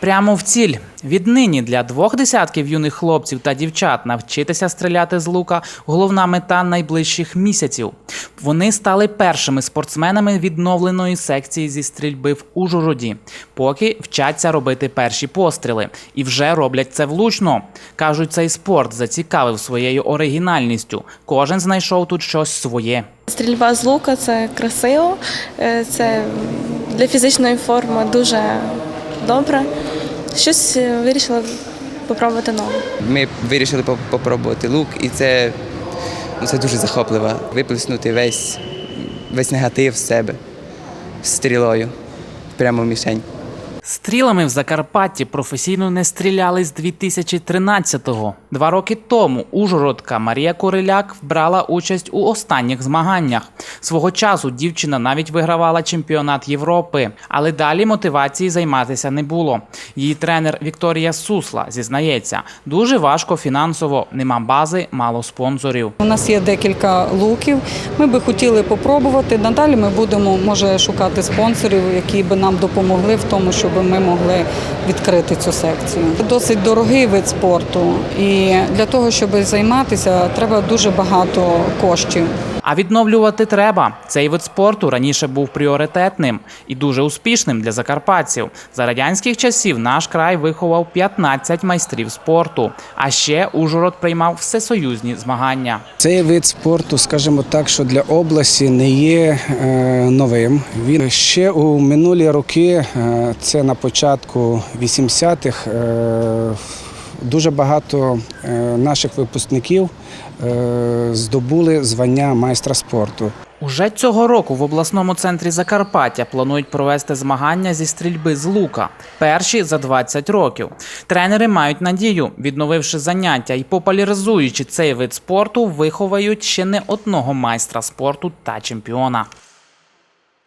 Прямо в ціль. Віднині для двох десятків юних хлопців та дівчат навчитися стріляти з лука головна мета найближчих місяців. Вони стали першими спортсменами відновленої секції зі стрільби в Ужгороді, поки вчаться робити перші постріли і вже роблять це влучно. кажуть, цей спорт зацікавив своєю оригінальністю. Кожен знайшов тут щось своє. Стрільба з лука це красиво, е, це для фізичної форми дуже добре. Щось е, вирішила попробувати нове. Ми вирішили поп- попробувати лук, і це, ну, це дуже захопливо. Виплеснути весь, весь негатив з себе стрілою прямо в мішень. Стрілами в Закарпатті професійно не стріляли з 2013-го. Два роки тому Ужгородка Марія Куриляк брала участь у останніх змаганнях. Свого часу дівчина навіть вигравала чемпіонат Європи, але далі мотивації займатися не було. Її тренер Вікторія Сусла зізнається, дуже важко фінансово, нема бази, мало спонсорів. У нас є декілька луків. Ми би хотіли попробувати. Надалі ми будемо може шукати спонсорів, які би нам допомогли в тому, щоб ми могли відкрити цю секцію. Досить дорогий вид спорту, і для того, щоб займатися, треба дуже багато коштів. А відновлювати треба. Цей вид спорту раніше був пріоритетним і дуже успішним для закарпатців. За радянських часів наш край виховав 15 майстрів спорту. А ще Ужгород приймав всесоюзні змагання. Цей вид спорту, скажімо так, що для області не є е, новим. Він ще у минулі роки, е, це на початку 80-х, е, дуже багато наших випускників здобули звання майстра спорту. Уже цього року в обласному центрі Закарпаття планують провести змагання зі стрільби з лука. Перші за 20 років. Тренери мають надію, відновивши заняття і популяризуючи цей вид спорту, виховають ще не одного майстра спорту та чемпіона.